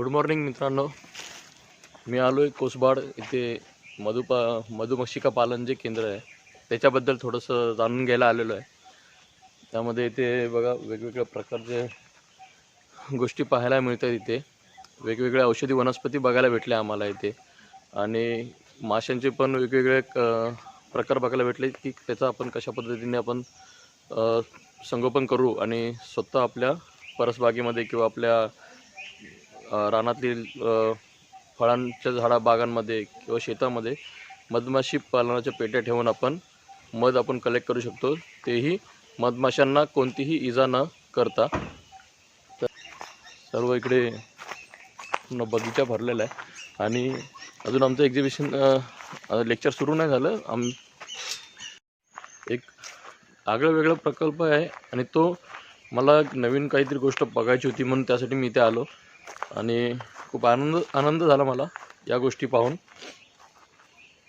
Good morning मित्रांनो. मी आलो आहे कोसबाड इथे मधुपा मधुमक्षिका पालन जे केंद्र आहे त्याच्याबद्दल थोडंसं जाणून घ्यायला आलेलो आहे. त्यामध्ये इथे बघा वेगवेगळ्या प्रकारचे गोष्टी पाहायला मिळतात इथे. वेगवेगळ्या औषधी वनस्पती बघायला भेटल्या आम्हाला इथे. आणि माशांचे पण वेगवेगळे क प्रकार बघायला भेटले की त्याचा आपण कशा पद्धतीने आपण संगोपन करू आणि स्वतः आपल्या परसबागेमध्ये किंवा आपल्या रानातील फळांच्या झाडा बागांमध्ये किंवा शेतामध्ये मधमाशी पालनाच्या पेट्या ठेवून आपण मध आपण कलेक्ट करू शकतो. तेही मधमाशांना कोणतीही इजा न करता. तर सर्व इकडे बगीचा भरलेला आहे. आणि अजून आमचं एक्झिबिशन लेक्चर सुरू नाही झालं. आम एक आगळं वेगळा प्रकल्प आहे आणि तो मला एक नवीन काहीतरी गोष्ट बघायची होती म्हणून त्यासाठी मी इथे आलो. आणि खूप आनंद आनंद झाला मला या गोष्टी पाहून.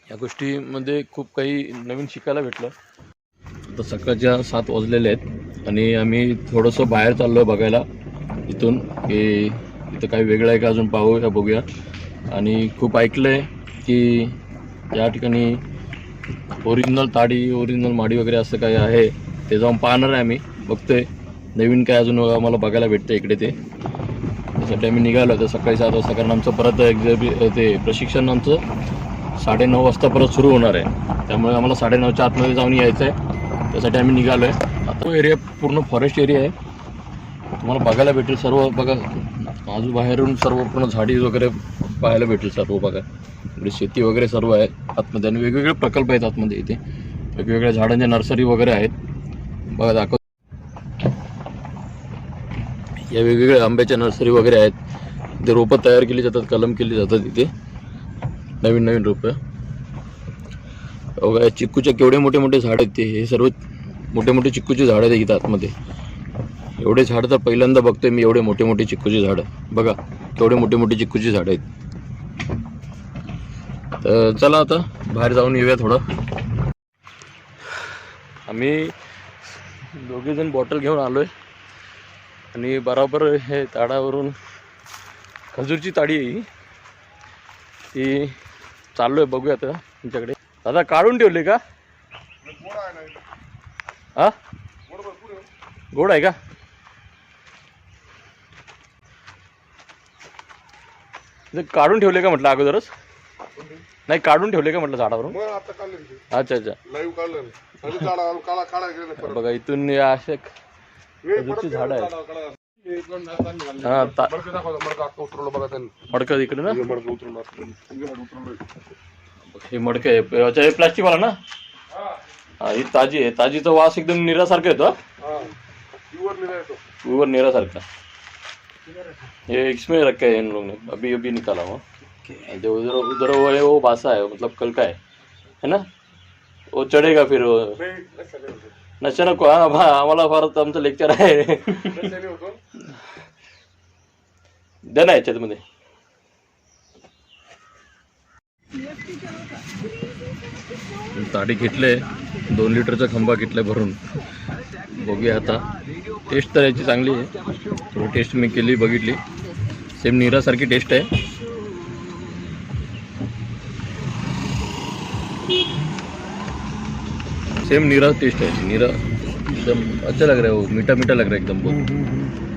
या गोष्टीमध्ये खूप काही नवीन शिकायला भेटलं. आता सकाळच्या सात वाजलेले आहेत आणि आम्ही थोडंसं बाहेर चाललो आहे बघायला. इथून की इथं काही वेगळं आहे का अजून पाहूया बघूया. आणि खूप ऐकलं आहे की या ठिकाणी ओरिजिनल ताडी ओरिजिनल माडी वगैरे असं काही आहे ते जाऊन पाहणार आहे आम्ही. बघतोय नवीन काय अजून आम्हाला बघायला भेटतं इकडे ते. त्यासाठी आम्ही निघालो तर सकाळी सात वाजता कारण आमचं परत एक्झिबि ते प्रशिक्षण आमचं साडेनऊ वाजता परत सुरू होणार आहे. त्यामुळे आम्हाला साडेनऊच्या आतमध्ये जाऊन यायचं आहे त्यासाठी आम्ही निघालो आहे आता तो एरिया पूर्ण फॉरेस्ट एरिया आहे. तुम्हाला बघायला भेटेल सर्व बघा. आजूबाहेरून सर्व पूर्ण झाडी वगैरे पाहायला भेटेल सर्व बघा. इकडे शेती वगैरे सर्व आहे. आतमध्ये आणि वेगवेगळे प्रकल्प आहेत आतमध्ये इथे. वेगवेगळ्या झाडांच्या नर्सरी वगैरे आहेत. बघा दाखव या वेगवेगळ्या आंब्याच्या नर्सरी वगैरे आहेत. इथे रोपं तयार केली जातात कलम केली जातात इथे. नवीन नवीन रोपं. बघा चिक्कूच्या केवढे मोठे मोठे झाड आहेत ते. हे सर्व मोठे मोठे चिक्कूचे झाड आहेत इथं आतमध्ये. एवढे झाड तर पहिल्यांदा बघतोय मी एवढे मोठे मोठे चिक्कूचे झाडं. बघा केवढे मोठे मोठे चिक्कूची झाडं आहेत. तर चला आता बाहेर जाऊन येऊया थोडं. आम्ही दोघे जण बॉटल घेऊन आलोय. आणि बराबर हे ताडावरून खजूरची ताडी आहे ही. ती चाललोय बघूया आता तुमच्याकडे. दादा काढून ठेवले का? हा? गोड आहे का? काढून ठेवले का म्हटलं अगोदरच? नाही काढून ठेवले का म्हटलं झाडावरून. अच्छा अच्छा. बघा इथून हे खजूरची परत झाडं आहेत. हे. हा ता मडकं मडकं. मडकं इकडे ना हे मडकं. हे मडकं. हे मडकं आहे अच्छा हे प्लास्टिक वाला ना हा, हा ही ताजी आहे ताजीचा वास एकदम निरासारखा येतो हा. हा. प्युअर निरासारखा ये इसमें रखा है इन लोगों ने अभी अभी निकाला हुआ जो उधर उधर वो है वो बासा है मतलब कल का है है ना वो चढ़ेगा फिर वो. नशा नको हा आम्हाला फार आमचं लेक्चर आहे. द्या ना याच्यामध्ये ताडी घेतले दोन लिटरचा खंबा घेतलाय भरून. बघूया आता. टेस्ट तर याची चांगली आहे. थोडी टेस्ट मी केली बघितली. सेम निरासारखी टेस्ट आहे. सेम नीरा टेस्ट है नीरा एकदम अच्छा लग रहा है वो मीठा मीठा लग रहा है एकदम बहुत